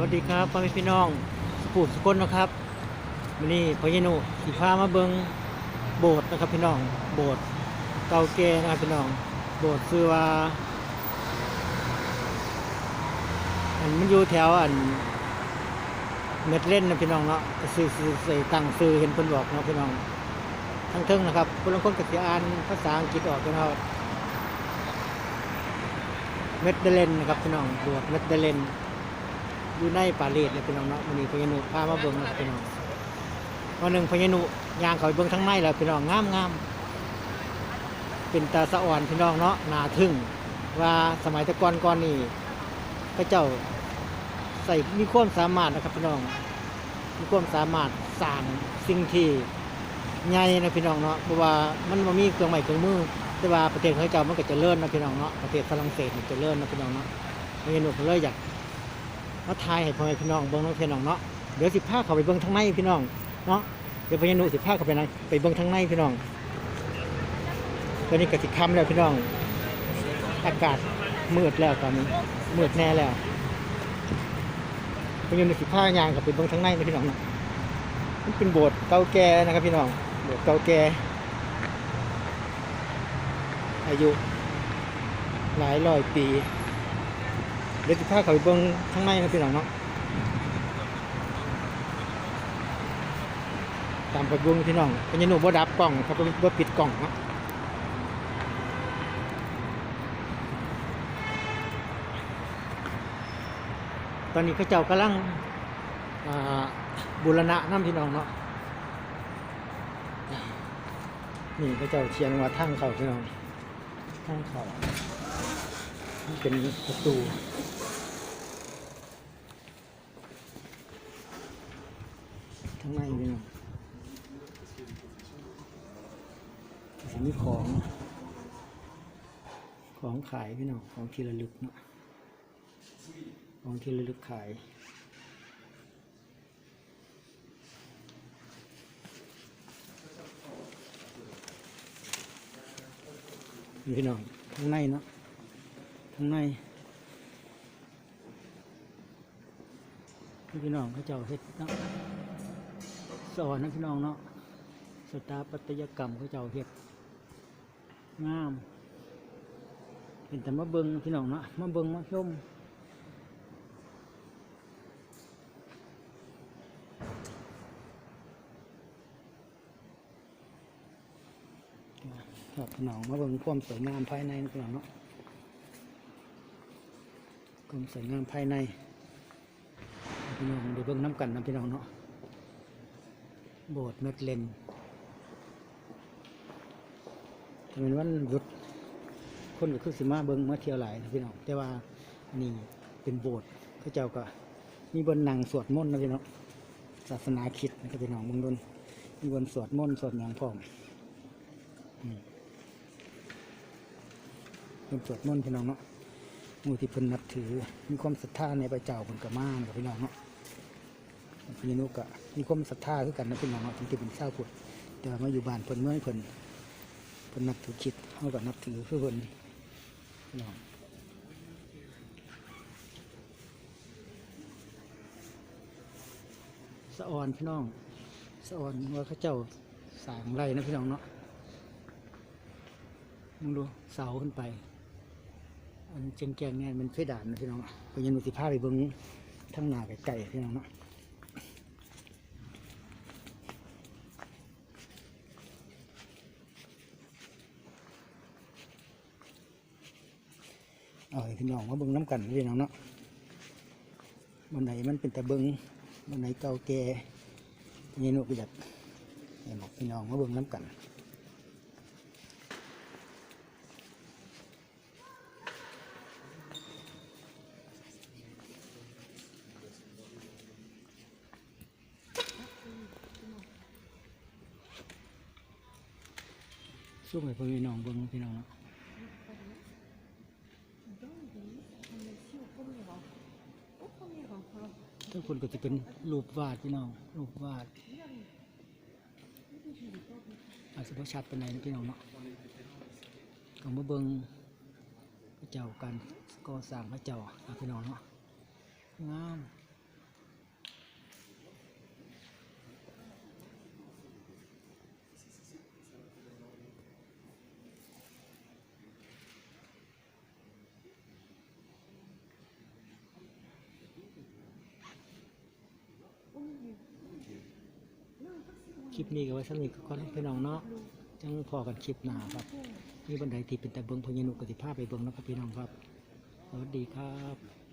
วัสดีครับพ่อแม่พี่น้องสปูดสกลนะครับวันนี้พญานุสีพามาเบิงโบสถ์นะครับพี่น้อง โบสถ์เก่าแก่นะครับพี่น้อง โบสถ์ชื่อว่าอันมันอยู่แถวอันเม็ดเล่นนะพี่น้องเนาะซื้อซื้อใส่ตังซื้อเห็นเพิ่นบอกเนาะพี่น้อง ทั้งเทิงนะครับคนละคนก็สิอ่านภาษาอังกฤษออกกันเนาะเม็ดเดเลนนะครับพี่น้องโบสถ์เม็ดเดเลน อยู่ในปารีสเลยพี่น้องเนาะวันนี้พญานุพามาเบิ่งนะพี่น้องวันหนึ่งพญานุยางเขาเบิ่งทั้งในแล้วพี่น้องงามงามเป็นตาสะอ่อนพี่น้องเนาะนาทึ่งว่าสมัยตะกอนก่อนนี่พระเจ้าใส่มีความสามารถนะครับพี่น้องมีความสามารถสร้างสิ่งที่ใหญ่นะพี่น้องเนาะเพราะว่ามันบ่มีเครื่องไม้เครื่องมือแต่ว่าประเทศเขาเจ้ามันก็จะเลิ่อนนะพี่น้องเนาะประเทศฝรั่งเศสนี่เจะเลิ่อนนะพี่น้องเนาะพญานุก็เลยอยาก มาทายให้พ่อแม่พี่น้องเบิ้งน้องพี่น้องเนาะเดี๋ยวสิพาเขาไปเบิ้งทางในพี่น้องเนาะเดี๋ยวพญานุสิพาเขาไปไหนไปเบิ้งทางในพี่น้องตอนนี้ก็สิค่ำแล้วพี่น้อง อากาศมืดแล้วตอนนี้มืดแน่แล้วพญานุสิพายางกับไปเบิ้งทางในนะพี่น้องเนาะมันเป็นโบสถ์เก่าแก่นะครับพี่น้องโบสถ์เก่าแก่อายุหลายร้อยปี เดี๋ยวจะพาเขาไปเบิ้งข้างในนะพี่น้องเนาะตามไปเบิ้งพี่น้องเป็นยันหนูบ่ดับกล่องครับบ่ปิดกล่องเนาะตอนนี้เขาเจ้ากำลังบูรณะน้ำพี่น้องเนาะนี่เขาเจ้าเชียงว่าทางเขาพี่น้องทางเขาเป็นประตู ข้างในนี่นะสิมีของ ของขายพี่น้องของที่ระลึกเนาะของที่ระลึกขายนี่พี่น้องข้างในเนาะข้างในนี่พี่น้องเขาเจ้าเฮ็ดเนาะ สอนนะพี่น้องเนาะสถาปัตยกรรมเขาเจ้าเฮ็ดงาม เห็นแต่มาเบิงพี่น้องเนาะมาเบิงมาชมครับพี่น้องมาเบิงความสวยงามภายในนะพี่น้องเนาะความสวยงามภายในพี่น้องเดี๋ยวเบิ่งน้ำกันนะพี่น้องเนาะ โบสถ์เมดเลนถ้าเป็นวันหยุด คนก็คือสิมาเบิงมาเที่ยวหลายนะพี่น้องแต่ว่านี่เป็นโบสถ์เขาเจ้าก็มีบนนั่งสวดมนต์นะพี่น้องศาสนาคิดนะครับพี่น้องเบางดนมีบนสวดมนต์สวดหยังพร้อมเป็นสวดมนต์พี่น้องเนาะมูที่เพิ่นนับถือ มีความศรัทธาในพระเจ้าเพิ่นก็มานะครับพี่น้องเนาะ พี่นุกะมีความศรัทธาคือกันนะพี่น้องเนาะถึงจะเป็นเศร้าวพุทธแต่ว่ามาอยู่บ้านเพิ่นเมื่อเพิ่นเพิ่นนับถือคิดเฮาก็นับถือคือเพิ่นพี่น้องสะออนพี่น้องสะออนว่าเขาเจ้าสางไรนะพี่น้องเนาะมึงดูเสาขึ้นไป อันเจงแกงเนี่ยมันเพดานนะพี่น้องเป็นยันมุสิภาพไปเบิ่งทั้งหน้าไก่ๆพี่น้องเนาะ เอาให้พี่น้องมาเบิ่งน้ำกันพี่น้องเนาะบันไหนมันเป็นแต่เบิ่งบันไหนเก่าแก่นี่หนูก็อยากให้บอกพี่น้องมาเบิ่งน้ำกันสู้ให้พี่น้องเบิ่งพี่น้องเนาะ ทุกคนก็จะเป็นรูปวาดพี่น้องรูปวาด อาจจะพชัดเป็นไหนพี่น้องเนาะก็มาเบิงพระเจ้ากันก่อสร้างพระเจ้าพี่น้องเนาะงาม คลิปนี้ก็ไว้สำหรับคนพี่น้องเนาะจังพอกันคลิปหน้าครับมีบันไดที่เป็นแต่เบิงพญานุกติภาพไปเบิงนะครับพี่น้องครับสวัสดีครับ